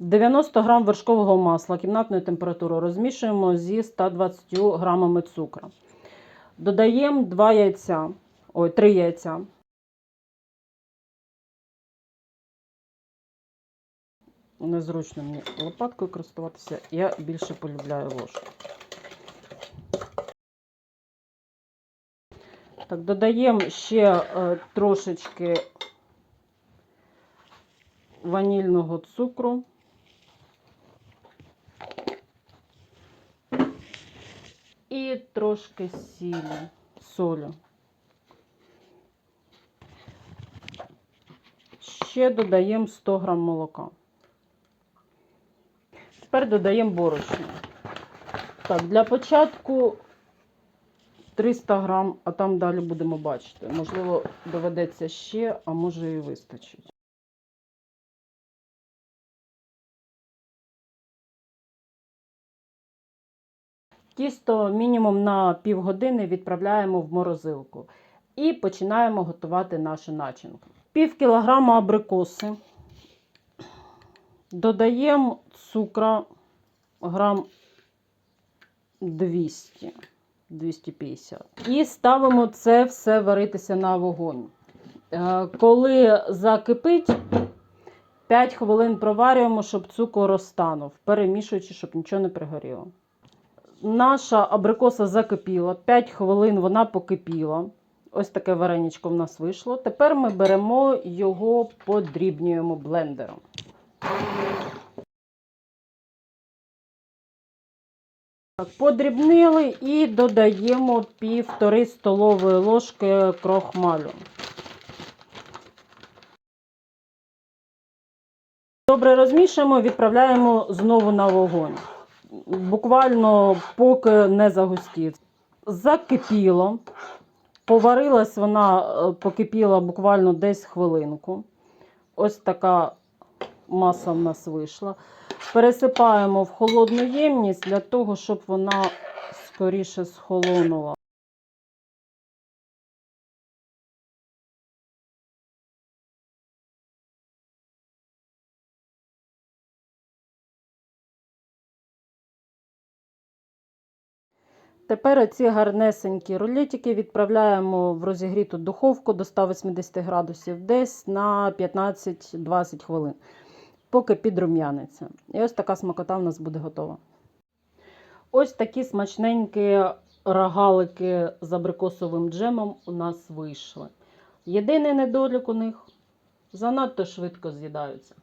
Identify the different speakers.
Speaker 1: 90 грам вершкового масла кімнатної температури розмішуємо зі 120 грамами цукру. Додаємо 2 яйця, ой, 3 яйця. Незручно мені лопаткою користуватися. Я більше полюбляю ложку. Так, додаємо ще е, трошечки ванільного цукру. І трошки сілі, солі. Ще додаємо 100 грам молока. Тепер додаємо борошно. Так, для початку 300 грам, а там далі будемо бачити. Можливо, доведеться ще, а може і вистачить. Тісто мінімум на півгодини відправляємо в морозилку і починаємо готувати нашу начинку. Пів кілограма абрикоси. Додаємо цукра грам 200, 250. І ставимо це все варитися на вогонь. Е, Коли закипить, 5 хвилин проварюємо, щоб цукор розтанув, перемішуючи, щоб нічого не пригоріло. Наша абрикоса закипіла, 5 хвилин вона покипіла. Ось таке вареничко в нас вийшло. Тепер ми беремо його, подрібнюємо блендером. Так, Подрібнили і додаємо півтори столової ложки крохмалю. Добре розмішуємо, відправляємо знову на вогонь. Буквально поки не загустів. Закипіло. Поварилась вона, е, покипіла буквально десь хвилинку. Ось така маса в нас вийшла. Пересипаємо в холодну ємність для того, щоб вона скоріше схолонула. Тепер оці гарнесенькі рулетики відправляємо в розігріту духовку до 180 градусів десь на 15-20 хвилин, поки підрум'яниться. І ось така смакота в нас буде готова. Ось такі смачненькі рогалики з абрикосовим джемом у нас вийшли. Єдиний недолік у них занадто швидко з'їдаються.